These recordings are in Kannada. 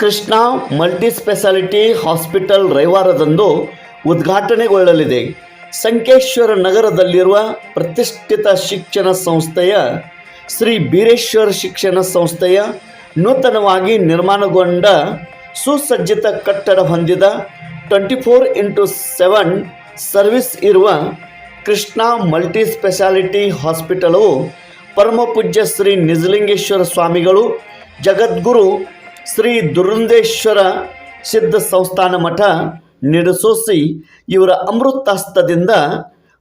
ಕೃಷ್ಣ ಮಲ್ಟಿ ಸ್ಪೆಷಾಲಿಟಿ ಹಾಸ್ಪಿಟಲ್ ರವಿವಾರದಂದು ಉದ್ಘಾಟನೆಗೊಳ್ಳಲಿದೆ. ಸಂಕೇಶ್ವರ ನಗರದಲ್ಲಿರುವ ಪ್ರತಿಷ್ಠಿತ ಶಿಕ್ಷಣ ಸಂಸ್ಥೆಯ ಶ್ರೀ ಬೀರೇಶ್ವರ ಶಿಕ್ಷಣ ಸಂಸ್ಥೆಯ ನೂತನವಾಗಿ ನಿರ್ಮಾಣಗೊಂಡ ಸುಸಜ್ಜಿತ ಕಟ್ಟಡ ಹೊಂದಿದ twenty four into seven service ಇರುವ ಕೃಷ್ಣ ಮಲ್ಟಿ ಸ್ಪೆಷಾಲಿಟಿ ಹಾಸ್ಪಿಟಲು ಪರಮಪೂಜ್ಯ ಶ್ರೀ ನಿಜಲಿಂಗೇಶ್ವರ ಸ್ವಾಮಿಗಳು ಜಗದ್ಗುರು ಶ್ರೀ ದುರಂದೇಶ್ವರ ಸಿದ್ಧ ಸಂಸ್ಥಾನ ಮಠ ನಿಡಸೋಸಿ ಇವರ ಅಮೃತಾಸ್ತದಿಂದ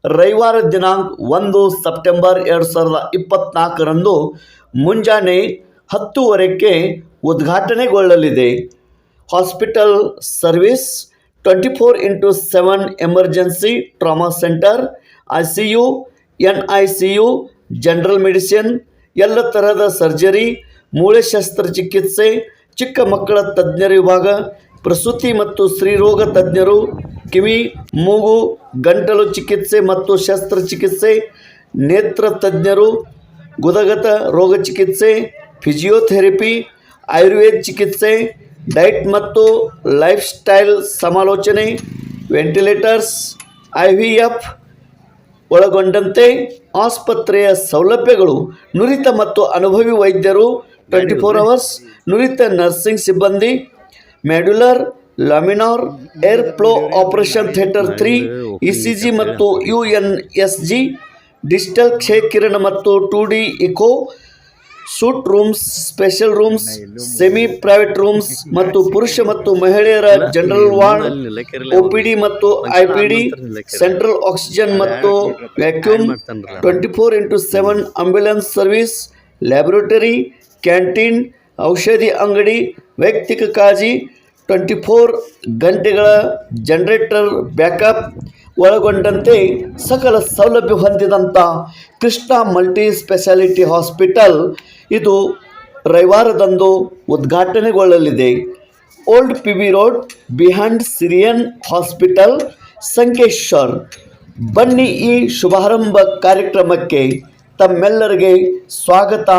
ರವಿವಾರ ದಿನಾಂಕ ಒಂದು ಸೆಪ್ಟೆಂಬರ್ ಎರಡು ಸಾವಿರದ ಇಪ್ಪತ್ತ್ನಾಲ್ಕರಂದು ಮುಂಜಾನೆ ಹತ್ತುವರೆಗೆ ಉದ್ಘಾಟನೆಗೊಳ್ಳಲಿದೆ. Hospital service twenty four into seven emergency trauma centre I C U N I C U general medicine, ಎಲ್ಲ ತರಹದ ಸರ್ಜರಿ, ಮೂಳೆ ಶಸ್ತ್ರಚಿಕಿತ್ಸೆ ಚಿಕ್ಕ ಮಕ್ಕಳ ತಜ್ಞರ ವಿಭಾಗ, ಪ್ರಸೂತಿ ಮತ್ತು ಸ್ತ್ರೀರೋಗ ತಜ್ಞರು, ಕಿವಿ, ಮೂಗು, ಗಂಟಲು ಚಿಕಿತ್ಸೆ ಮತ್ತು ಶಸ್ತ್ರಚಿಕಿತ್ಸೆ, ನೇತ್ರ ತಜ್ಞರು, ಗುದಗತ ರೋಗ ಚಿಕಿತ್ಸೆ ಫಿಜಿಯೋಥೆರಪಿ ಆಯುರ್ವೇದ ಚಿಕಿತ್ಸೆ ಡೈಟ್ ಮತ್ತು ಲೈಫ್ ಸ್ಟೈಲ್ ಸಮಾಲೋಚನೆ, ವೆಂಟಿಲೇಟರ್ಸ್ ಐ ವಿ ಎಫ್ ಒಳಗೊಂಡಂತೆ ಆಸ್ಪತ್ರೆಯ ಸೌಲಭ್ಯಗಳು ನುರಿತ ಮತ್ತು ಅನುಭವಿ ವೈದ್ಯರು ಟ್ವೆಂಟಿ ಫೋರ್ ಅವರ್ಸ್ ನುರಿತ ನರ್ಸಿಂಗ್ ಸಿಬ್ಬಂದಿ modular laminar air flow operation theatre three E C G ಮತ್ತು U N S G digital ಕ್ಷೇಕಿರಣ ಮತ್ತು two D echo suite rooms special rooms semi private rooms ಮತ್ತು ಪುರುಷ ಮತ್ತು ಮಹಿಳೆಯರ ಜನರಲ್ ವಾರ್ಡ್ ಒಪಿಡಿ ಮತ್ತು ಐಪಿಡಿ ಸೆಂಟ್ರಲ್ ಆಕ್ಸಿಜನ್ ಮತ್ತು vacuum twenty four into seven ambulance service laboratory canteen, ಔಷಧಿ ಅಂಗಡಿ, ವೈಯಕ್ತಿಕ ಕಾಳಜಿ, ಟ್ವೆಂಟಿ ಫೋರ್ ಗಂಟೆಗಳ ಜನರೇಟರ್ ಬ್ಯಾಕಪ್ ಒಳಗೊಂಡಂತೆ ಸಕಲ ಸೌಲಭ್ಯ ಹೊಂದಿದಂಥ ಕೃಷ್ಣ ಮಲ್ಟಿ ಸ್ಪೆಷಾಲಿಟಿ ಹಾಸ್ಪಿಟಲ್ ಇದು ರವಿವಾರದಂದು ಉದ್ಘಾಟನೆಗೊಳ್ಳಲಿದೆ. Old P V road, behind Syrian hospital, Sankeshwar. ಬನ್ನಿ ಈ ಶುಭಾರಂಭ ಕಾರ್ಯಕ್ರಮಕ್ಕೆ ತಮ್ಮೆಲ್ಲರಿಗೆ ಸ್ವಾಗತ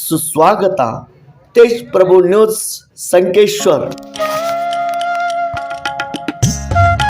ಸುಸ್ವಾಗತ ತೇಜ್ ಪ್ರಭು ನ್ಯೂಸ್ ಸಂಕೇಶ್ವರ್